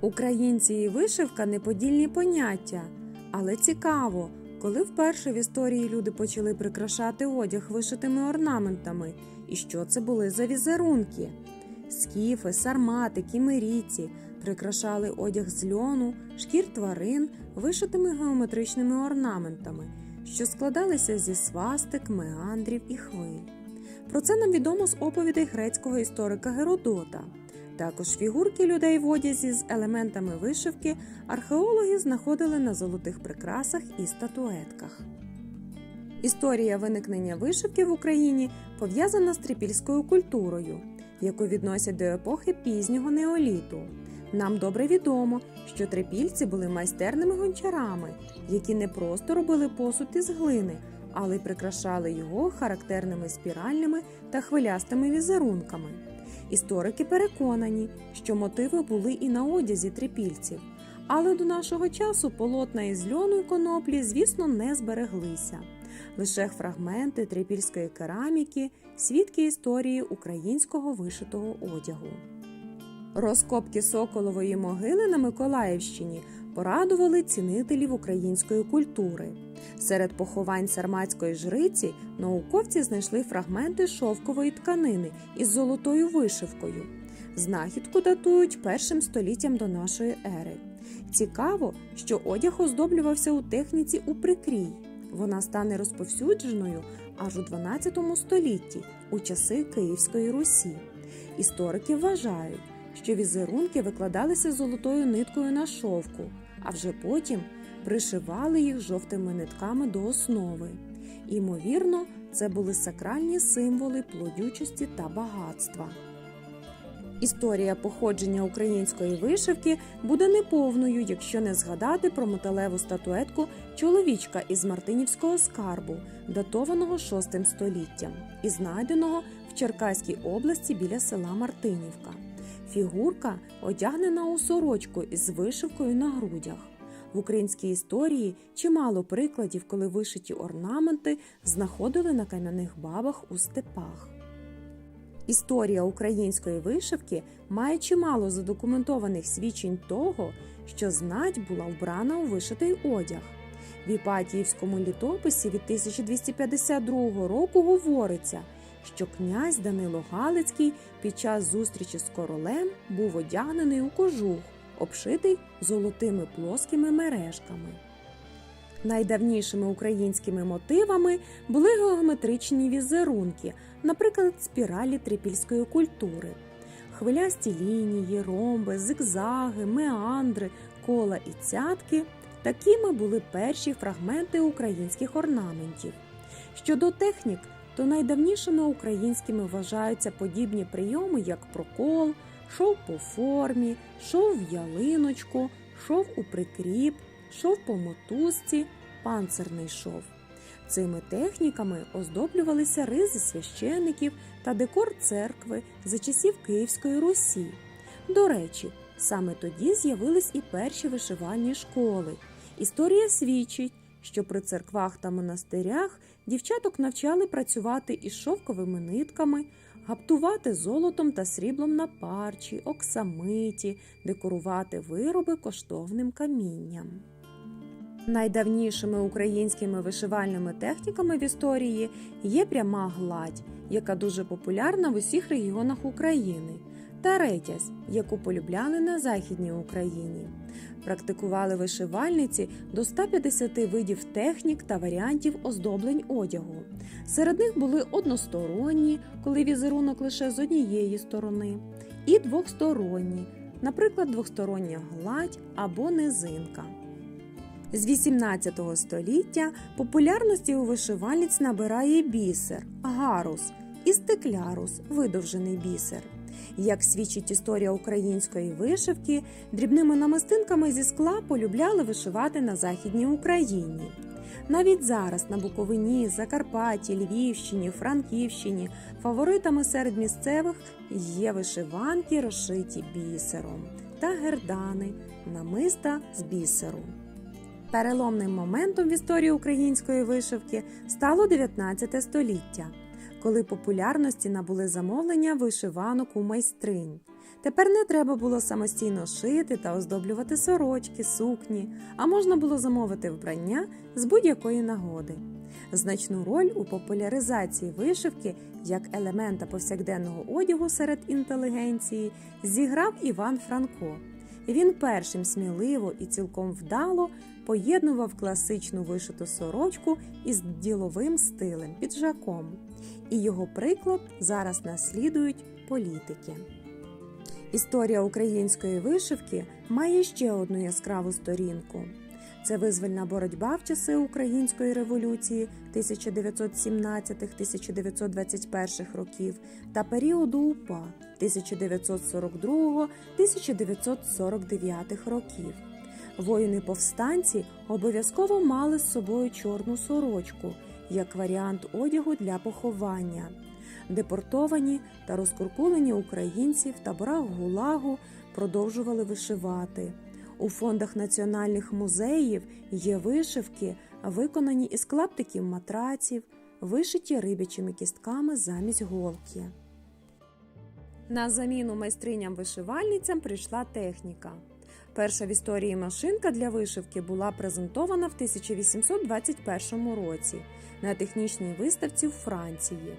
Українці і вишивка неподільні поняття, але цікаво, коли вперше в історії люди почали прикрашати одяг вишитими орнаментами, і що це були за візерунки. Скіфи, сармати, кімерійці прикрашали одяг з льону, шкір тварин вишитими геометричними орнаментами, що складалися зі свастик, меандрів і хвиль. Про це нам відомо з оповідей грецького історика Геродота. Також фігурки людей в одязі з елементами вишивки археологи знаходили на золотих прикрасах і статуетках. Історія виникнення вишивки в Україні пов'язана з трипільською культурою, яку відносять до епохи пізнього неоліту. Нам добре відомо, що трипільці були майстерними гончарами, які не просто робили посуд із глини, але й прикрашали його характерними спіральними та хвилястими візерунками. Історики переконані, що мотиви були і на одязі трипільців, але до нашого часу полотна із льону й коноплі, звісно, не збереглися. Лише фрагменти трипільської кераміки, свідки історії українського вишитого одягу. Розкопки Соколової могили на Миколаївщині порадували цінителів української культури. Серед поховань сарматської жриці науковці знайшли фрагменти шовкової тканини із золотою вишивкою. Знахідку датують першим століттям до нашої ери. Цікаво, що одяг оздоблювався у техніці у прикрій. Вона стане розповсюдженою аж у 12 столітті, у часи Київської Русі. Історики вважають, що візерунки викладалися золотою ниткою на шовку, а вже потім пришивали їх жовтими нитками до основи. Імовірно, це були сакральні символи плодючості та багатства. Історія походження української вишивки буде неповною, якщо не згадати про металеву статуетку чоловічка із Мартинівського скарбу, датованого VI століттям, і знайденого в Черкаській області біля села Мартинівка. Фігурка одягнена у сорочку із вишивкою на грудях. В українській історії чимало прикладів, коли вишиті орнаменти знаходили на кам'яних бабах у степах. Історія української вишивки має чимало задокументованих свідчень того, що знать була вбрана у вишитий одяг. В Іпатіївському літописі від 1252 року говориться, що князь Данило Галицький під час зустрічі з королем був одягнений у кожух, обшитий золотими плоскими мережками. Найдавнішими українськими мотивами були геометричні візерунки, наприклад, спіралі трипільської культури. Хвилясті лінії, ромби, зигзаги, меандри, кола і цятки такими були перші фрагменти українських орнаментів. Щодо технік, то найдавнішими українськими вважаються подібні прийоми, як прокол, шов по формі, шов в ялиночку, шов у прикріп, шов по мотузці, панцирний шов. Цими техніками оздоблювалися ризи священиків та декор церкви за часів Київської Русі. До речі, саме тоді з'явились і перші вишивальні школи. Історія свідчить, що при церквах та монастирях дівчаток навчали працювати із шовковими нитками, гаптувати золотом та сріблом на парчі, оксамиті, декорувати вироби коштовним камінням. Найдавнішими українськими вишивальними техніками в історії є пряма гладь, яка дуже популярна в усіх регіонах України, та ретязь, яку полюбляли на Західній Україні. Практикували вишивальниці до 150 видів технік та варіантів оздоблень одягу. Серед них були односторонні, коли візерунок лише з однієї сторони, і двохсторонні, наприклад, двохстороння гладь або низинка. З 18 століття популярності у вишивальниць набирає бісер, гарус і стеклярус, видовжений бісер. Як свідчить історія української вишивки, дрібними намистинками зі скла полюбляли вишивати на Західній Україні. Навіть зараз на Буковині, Закарпатті, Львівщині, Франківщині фаворитами серед місцевих є вишиванки, розшиті бісером, та гердани, намиста з бісеру. Переломним моментом в історії української вишивки стало 19 століття, коли популярності набули замовлення вишиванок у майстринь. Тепер не треба було самостійно шити та оздоблювати сорочки, сукні, а можна було замовити вбрання з будь-якої нагоди. Значну роль у популяризації вишивки як елемента повсякденного одягу серед інтелігенції зіграв Іван Франко. Він першим сміливо і цілком вдало поєднував класичну вишиту сорочку із діловим стилем піджаком. І його приклад зараз наслідують політики. Історія української вишивки має ще одну яскраву сторінку. Це визвольна боротьба в часи Української революції 1917-1921 років та періоду УПА 1942-1949 років. Воїни-повстанці обов'язково мали з собою чорну сорочку як варіант одягу для поховання. Депортовані та розкуркулені українці в таборах ГУЛАГу продовжували вишивати. У фондах національних музеїв є вишивки, виконані із клаптиків матраців, вишиті рибячими кістками замість голки. На заміну майстриням-вишивальницям прийшла техніка. Перша в історії машинка для вишивки була презентована в 1821 році на технічній виставці в Франції.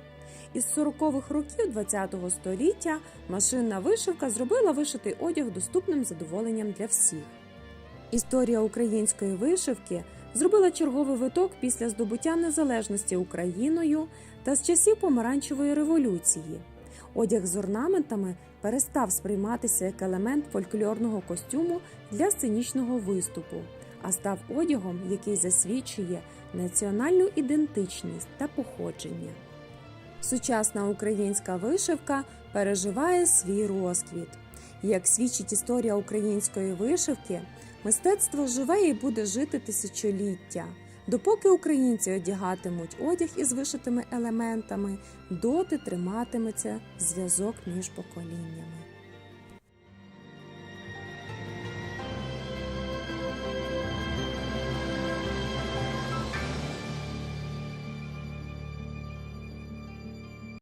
Із 40-х років ХХ століття машинна вишивка зробила вишитий одяг доступним задоволенням для всіх. Історія української вишивки зробила черговий виток після здобуття незалежності Україною та з часів помаранчевої революції. Одяг з орнаментами перестав сприйматися як елемент фольклорного костюму для сценічного виступу, а став одягом, який засвідчує національну ідентичність та походження. Сучасна українська вишивка переживає свій розквіт. Як свідчить історія української вишивки, мистецтво живе і буде жити тисячоліття. Допоки українці одягатимуть одяг із вишитими елементами, доти триматиметься зв'язок між поколіннями.